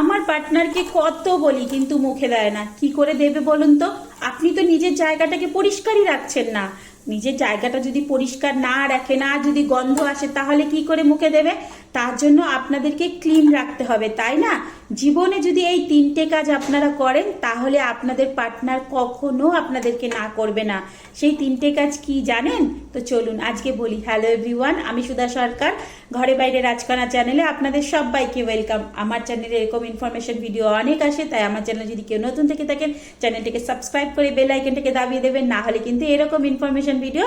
আমার পার্টনারকে কত বলি, কিন্তু মুখে দেয় না। কি করে দেবে বলুন তো? আপনি তো নিজের জায়গাটাকে পরিষ্কারই রাখছেন না। নিজের জায়গাটা যদি পরিষ্কার না রাখে, না যদি গন্ধ আসে, তাহলে কি করে মুখে দেবে? তার জন্য আপনাদেরকে ক্লিন রাখতে হবে, তাই না? জীবনে যদি এই তিনটে কাজ আপনারা করেন, তাহলে আপনাদের পার্টনার কখনো আপনাদেরকে না করবে না। সেই তিনটে কাজ কি জানেন? তো চলুন, আজকে বলি। হ্যালো এভরিওয়ান আমি সুধা সরকার। ঘরে বাইরে রাজকানা চ্যানেলে আপনাদের সবাইকে ওয়েলকাম আমার চ্যানেলে এরকম ইনফরমেশন ভিডিও অনেক আসে, তাই আমার চ্যানেল যদি কেউ নতুন থেকে থাকেন চ্যানেলটিকে সাবস্ক্রাইব করে বেল আইকনটাকে দাবিয়ে দেবেন, না হলে কিন্তু এরকম ইনফরমেশন ভিডিও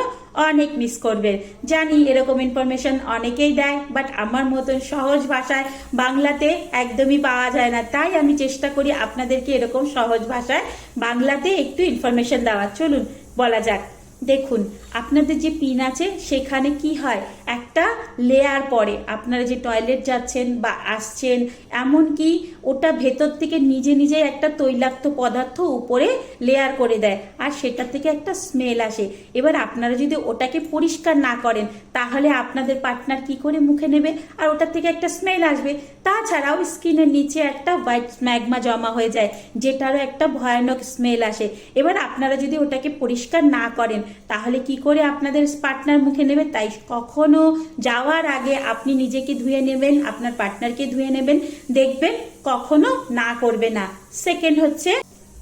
অনেক মিস করবেন। জানি এরকম ইনফরমেশন অনেকেই দেয় বাট আমার মতন সহজ ভাষায় বাংলাতে একদমই পাওয়া যায় না। তাই আমি চেষ্টা করি আপনাদেরকে এরকম সহজ ভাষায় বাংলাতে একটু ইনফরমেশন দেওয়ার। চলুন, বলা যাক। দেখুন, আপনাদের যে পিন আছে, সেখানে কি হয়? একটা লেয়ার পরে আপনারা যে টয়লেট যাচ্ছেন বা আসছেন, এমনকি ওটা ভেতর থেকে নিজে নিজে একটা তৈলাক্ত পদার্থ উপরে লেয়ার করে দেয় আর সেটা থেকে একটা স্মেল আসে। এবার আপনারা যদি ওটাকে পরিষ্কার না করেন, তাহলে আপনাদের পার্টনার কি করে মুখে নেবে? আর ওটার থেকে একটা স্মেল আসবে। তাছাড়াও স্কিনের নিচে একটা হোয়াইট ম্যাগমা জমা হয়ে যায়, যেটারও একটা ভয়ানক স্মেল আসে। এবার আপনারা যদি ওটাকে পরিষ্কার না করেন তাহলে কি করে আপনাদের পার্টনার মুখে নেবে? তাই কখনো যাওয়ার আগে আপনি নিজেকে ধুয়ে নেবেন, আপনার পার্টনারকে ধুয়ে নেবেন। দেখবেন কখনো না করবে না। সেকেন্ড হচ্ছে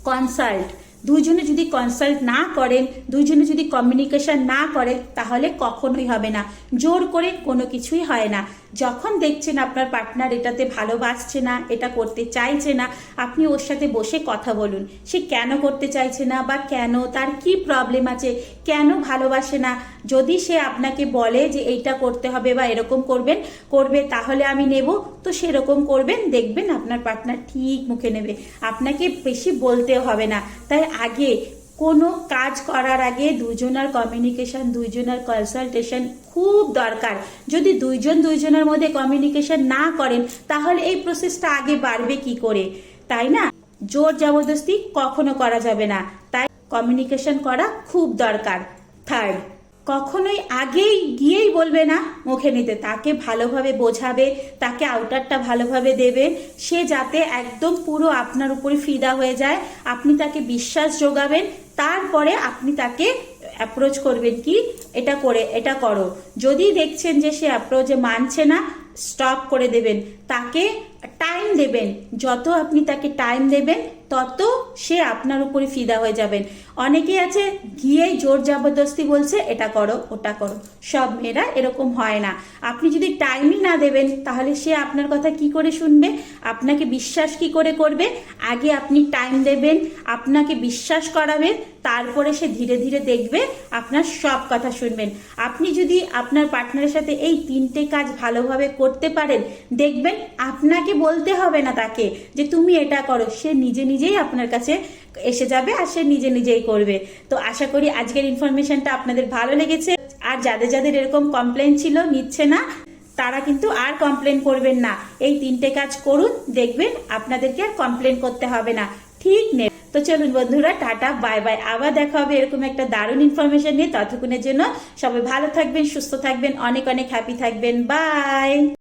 কনসাল্ট দুজনে যদি কনসাল্ট না করেন দুজনে যদি কমিউনিকেশন না করেন, তাহলে কখনোই হবে না। জোর করে কোনো কিছুই হয় না। যখন দেখছেন আপনার পার্টনার এটাতে ভালোবাসছে না, এটা করতে চাইছে না, আপনি ওর সাথে বসে কথা বলুন। সে কেন করতে চাইছে না বা কেন, তার কি প্রবলেম আছে, কেন ভালোবাসে না? যদি সে আপনাকে বলে যে এইটা করতে হবে বা এরকম করবেন, করবে, তাহলে আমি নেব। তো সেরকম করবেন, দেখবেন আপনার পার্টনার ঠিক মুখে নেবে। আপনাকে বেশি বলতেও হবে না। তাই আগে কোনো কাজ করার আগে দুজনার কমিউনিকেশন দুইজনের কনসালটেশন খুব দরকার। যদি দুইজন দুইজনের মধ্যে কমিউনিকেশন না করেন, তাহলে এই প্রসেসটা আগে বাড়বে কি করে? তাই না? জোর জবরদস্তি কখনো করা যাবে না। তাই কমিউনিকেশন করা খুব দরকার। থার্ড কখনোই আগেই গিয়েই বলবে না মুখে নিতে। তাকে ভালোভাবে বোঝাবে, তাকে আউটারটা ভালোভাবে দেবে। সে যাতে একদম পুরো আপনার উপরে ফিদা হয়ে যায়। আপনি তাকে বিশ্বাস যোগাবেন, তারপরে আপনি তাকে অ্যাপ্রোচ করবেন কি, এটা করে, এটা করো। যদি দেখছেন যে সে অ্যাপ্রোচে মানছে না স্টপ করে দেবেন। তাকে টাইম দেবেন। যত আপনি তাকে টাইম দেবেন, তত সে আপনার উপরে ফিদা হয়ে যাবেন। অনেকে আছে, গিয়েই জোর জবরদস্তি বলছে, এটা করো, ওটা করো। সব মেয়েরা এরকম হয় না। আপনি যদি টাইমই না দেবেন, তাহলে সে আপনার কথা কি করে শুনবে? আপনাকে বিশ্বাস কি করে করবে? আগে আপনি টাইম দেবেন, আপনাকে বিশ্বাস করাবেন তারপরে সে ধীরে ধীরে দেখবে, আপনার সব কথা শুনবেন। আপনি যদি আপনার পার্টনারের সাথে এই তিনটে কাজ ভালোভাবে করতে পারেন। দেখবেন আপনাকে বলতে হবে না তাকে যে তুমি এটা করো। সে নিজে নিজেই আপনার কাছে এসে যাবে আর সে নিজে নিজেই করবে। তো আশা করি আজকের ইনফরমেশনটা আপনাদের ভালো লেগেছে। আর যাদের যাদের এরকম কমপ্লেন ছিল নিচ্ছে না, তারা কিন্তু আর কমপ্লেন করবেন না। এই তিনটে কাজ করুন, দেখবেন আপনাদেরকে আর কমপ্লেন করতে হবে না। ঠিক নেই। তো চলুন বন্ধুরা, টাটা বাই বাই আবার দেখা হবে এরকম একটা দারুণ ইনফরমেশন নিয়ে। ততক্ষণের জন্য সবাই ভালো থাকবেন, সুস্থ থাকবেন, অনেক অনেক হ্যাপি থাকবেন। বাই